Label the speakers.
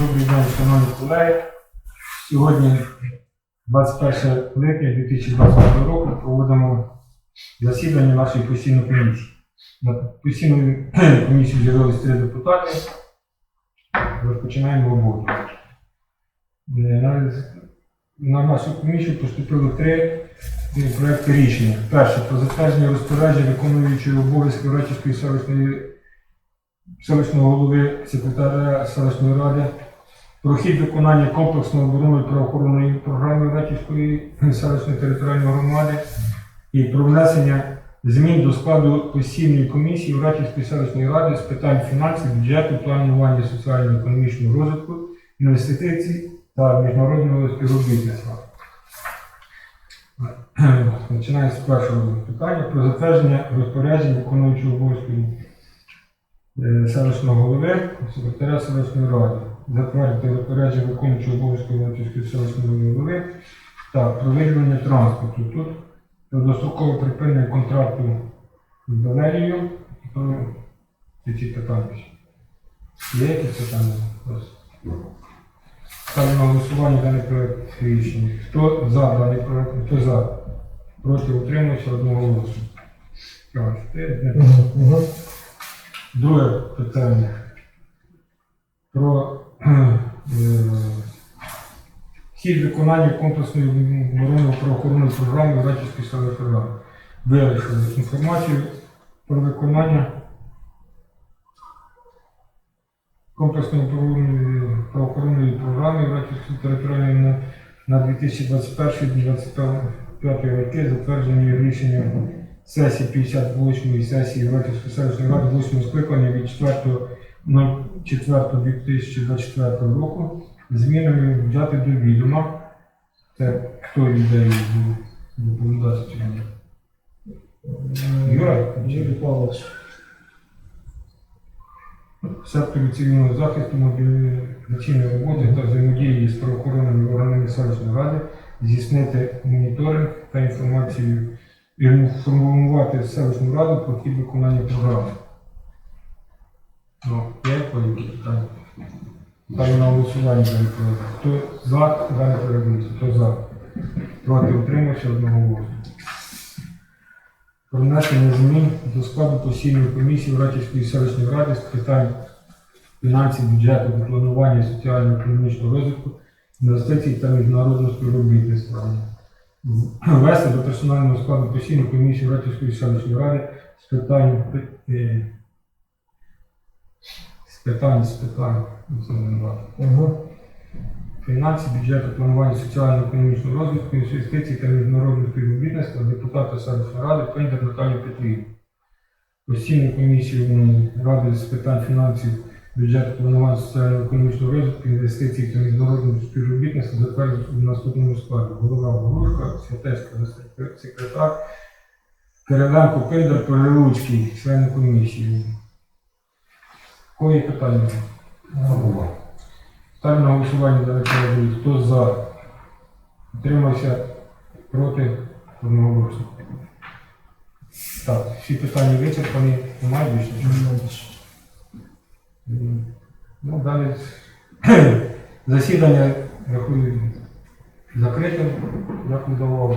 Speaker 1: Добрий день, шановні колеги. Сьогодні, 21 липня 2020 року, проводимо засідання нашої постійної комісії. На постійну комісію з'явилися три депутати. Розпочинаємо роботу. Е, На, на нашу комісію поступило три проекти рішення. Перше про затвердження розпорядження виконуючої обов'язки Рачівської селищної селищного голови секретаря селищної ради про хід виконання комплексної оборонної правоохоронної програми Ратівської селищної територіальної громади і про внесення змін до складу постійної комісії Ратівської селищної ради з питань фінансів, бюджету, планування соціально-економічного розвитку, інвестицій та міжнародного співробітництва. Починаємо з першого питання про затвердження розпоряджень виконуючого обов'язки е, селищного голови, секретаря селищної ради, затвердити розпорядження виконуючого обов'язки Волочиської селищної голови та про виділення транспорту. Тут про дострокове припинення контракту з Валерією. Про ці питання. Є якісь питання? Ставлю на голосування даний проект рішення. Хто за даний проект? Хто за? Проти утримався одного голосу. Друге питання про хід виконання комплексної оборонної правоохоронної програми Рачівської селищної ради. Вирішили інформацію про виконання комплексної правоохоронної програми Рачівської територіальної на, на 2021-2025 роки, затверджені рішенням сесії 58-ї сесії Раківської селищної ради 8 скликання від 4.04.2024 року змінами взяти до відома. Це хто людей доповідати сьогодні? Юра?
Speaker 2: Юрій Павлович.
Speaker 1: В цивільного захисту мобілізаційної роботи та взаємодії з правоохоронними органами селищної ради здійснити моніторинг та інформацію і інформувати селищну раду про хід виконання програми. Ну, є які питання? Ставлю на голосування даний проект. Хто за даний проект? рішення? Хто за? Проти утримався одного голосу. Про внесення змін до складу постійної комісії Ратівської селищної ради з питань фінансів, бюджету, планування соціально-економічного розвитку, інвестицій та міжнародного співробітництва. Ввести до персонального складу постійної комісії Ратівської селищної ради з питань е, питань, з питань, це.
Speaker 2: Угу.
Speaker 1: фінансів, бюджету, планування соціально-економічного розвитку, інвестицій та міжнародного співробітництва депутата селищної ради Пендер Наталію Петрівну. Постійну комісію Ради з питань фінансів, бюджету, планування соціально-економічного розвитку, інвестицій та міжнародного співробітництва затвердити в наступному складі. Голова Борушка, Святецька секретар, Кириленко Пендер, Перелуцький, члени комісії. Є питання? Ставлю на голосування за речовину. Хто за? Утримався проти одноголосно. Так, всі питання вичерпані. Немає більше? М, Ну, далі засідання рахую закритим. Дякую за увагу.